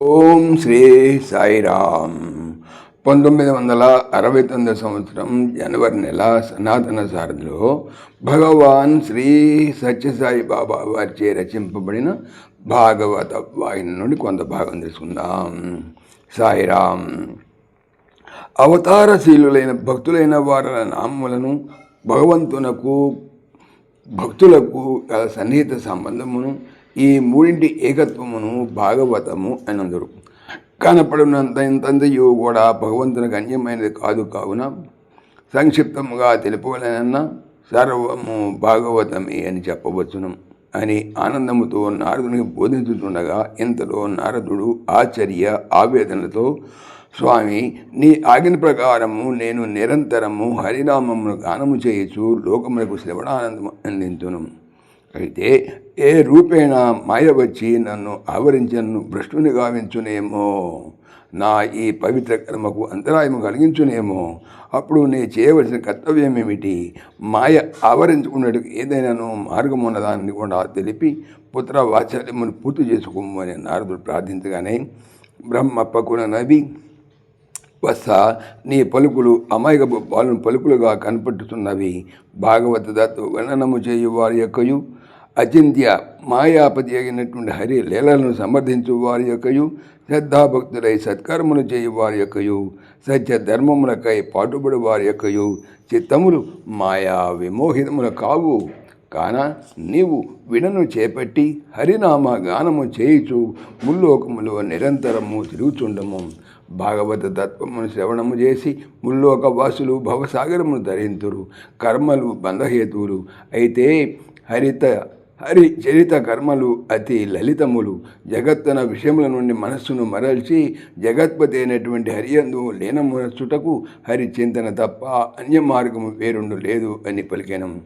ఓం శ్రీ సాయిరామ్. పంతొమ్మిది వందల అరవై తొమ్మిది సంవత్సరం జనవరి నెల సనాతన సారథిలో భగవాన్ శ్రీ సత్యసాయి బాబా వారిచే రచింపబడిన భాగవత వాహిని నుండి కొంత భాగం తీసుకుందాం సాయిరామ్. అవతారశీలులైన భక్తులైన వారి నామములను భగవంతునకు భక్తులకు గల సన్నిహిత సంబంధమును ఈ మూడింటి ఏకత్వమును భాగవతము అని అందరు కనపడినంత ఇంతంతయు కూడా భగవంతునికి అన్యమైనది కాదు కావున సంక్షిప్తముగా తెలుపవలనన్న సర్వము భాగవతమే అని చెప్పవచ్చును అని ఆనందముతో నారదునికి బోధించుతుండగా ఇంతలో నారదుడు ఆశ్చర్య ఆవేదనతో స్వామి నీ ఆజ్ఞ ప్రకారము నేను నిరంతరము హరినామమును గానము చేయొచ్చు లోకములకు శ్రవణానందము అందించును అయితే ఏ రూపేణ మాయ వచ్చి నన్ను ఆవరించను భ్రష్టుని గావించునేమో? నా ఈ పవిత్ర కర్మకు అంతరాయము కలిగించునేమో? అప్పుడు నేను చేయవలసిన కర్తవ్యం ఏమిటి మాయ ఆవరించుకున్నట్టు ఏదైనాను మార్గం ఉన్నదాన్ని కూడా తెలిపి పుత్ర వాత్సల్యమును పూర్తి చేసుకోమని నారదుడు ప్రార్థించగానే బ్రహ్మప్పకున నవి వస్త నీ పలుకులు అమాయక పాలను పలుకులుగా కనపడుతున్నవి భాగవత దత్తు వర్ణనము చేయు వారి యొక్కయు అచింత్య మాయాపతి అయినటువంటి హరి లీలలను సమర్థించు వారి యొక్కయు శ్రద్ధాభక్తులై సత్కర్మలు చేయు వారి యొక్కయు సత్య ధర్మములకై పాటుపడు వారి యొక్కయు చిత్తములు మాయా విమోహితములు కావు. కాన నీవు వినను చేపట్టి హరినామ గానము చేయుచు ముల్లోకములో నిరంతరము తిరుగుచుండము. భాగవత తత్వమును శ్రవణము చేసి ముల్లోక వాసులు భవసాగరమును ధరింతురు. కర్మలు బంధహేతువులు. అయితే హరిత హరి చరిత కర్మలు అతి లలితములు. జగత్తన విషయముల నుండి మనస్సును మరల్చి జగత్పతి అయినటువంటి హరియందు లీనమునచ్చుటకు హరి చింతన తప్ప అన్య మార్గము వేరుండు లేదు అని పలికెనం.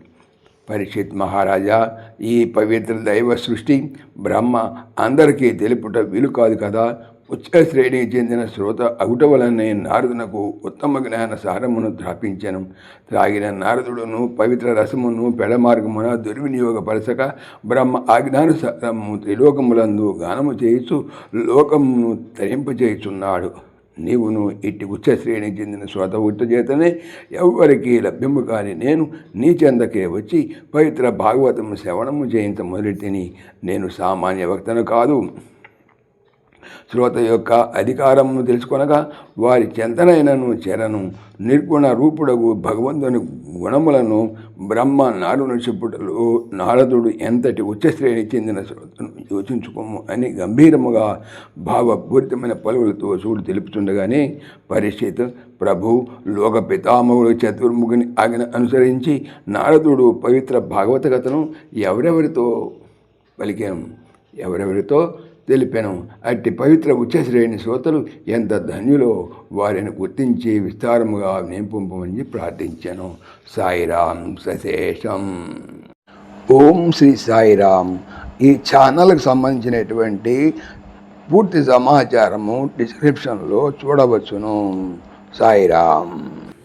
పరిషత్ మహారాజా ఈ పవిత్ర దైవ సృష్టి బ్రహ్మ అందరికీ తెలుపుట వీలు కాదు కదా? ఉచ్చ శ్రేణికి చెందిన శ్రోత అగుట వలనే నారదునకు ఉత్తమ జ్ఞాన సారమును త్రాపించను త్రాగిన నారదుడును పవిత్ర రసమును పెడమార్గమున దుర్వినియోగపరచక బ్రహ్మ ఆజ్ఞానుసారము త్రిలోకములందు గానము చేయుచు లోకమును తరింపచేయుచున్నాడు నీవును ఇట్టి ఉచ్చ శ్రేణికి చెందిన శ్రోత ఉట్ట చేతనే ఎవ్వరికీ లభ్యము కాని నేను నీ చెందకే వచ్చి పవిత్ర భాగవతము శ్రవణము చేయించ మొదలెట్టిని నేను సామాన్య వక్తను కాదు. శ్రోత యొక్క అధికారమును తెలుసుకొనగా వారి చెంతనైనను చెరను నిర్గుణ రూపుడగు భగవంతుని గుణములను బ్రహ్మ నారును చెప్పుటలో నారదుడు ఎంతటి ఉచ్చశ్రేణి చెందిన శ్రోతను యోచించుకోము అని గంభీరముగా భావపూరితమైన పలువులతో చూడు తెలుపుతుండగానే పరిషత్ ప్రభు లోక పితామహుడు చతుర్ముఖుని ఆజ్ఞ అనుసరించి నారదుడు పవిత్ర భాగవత కథను ఎవరెవరితో పలికాను? ఎవరెవరితో? తెలిపాను. అట్టి పవిత్ర ఉచ్చశ్రేణి శ్రోతలు ఎంత ధన్యులో వారిని గుర్తించి విస్తారముగా నేంపమని ప్రార్థించాను. సాయిరాం సశేషం. ఓం శ్రీ సాయిరామ్ ఈ ఛానల్కి సంబంధించినటువంటి పూర్తి సమాచారము డిస్క్రిప్షన్లో చూడవచ్చును. సాయిరామ్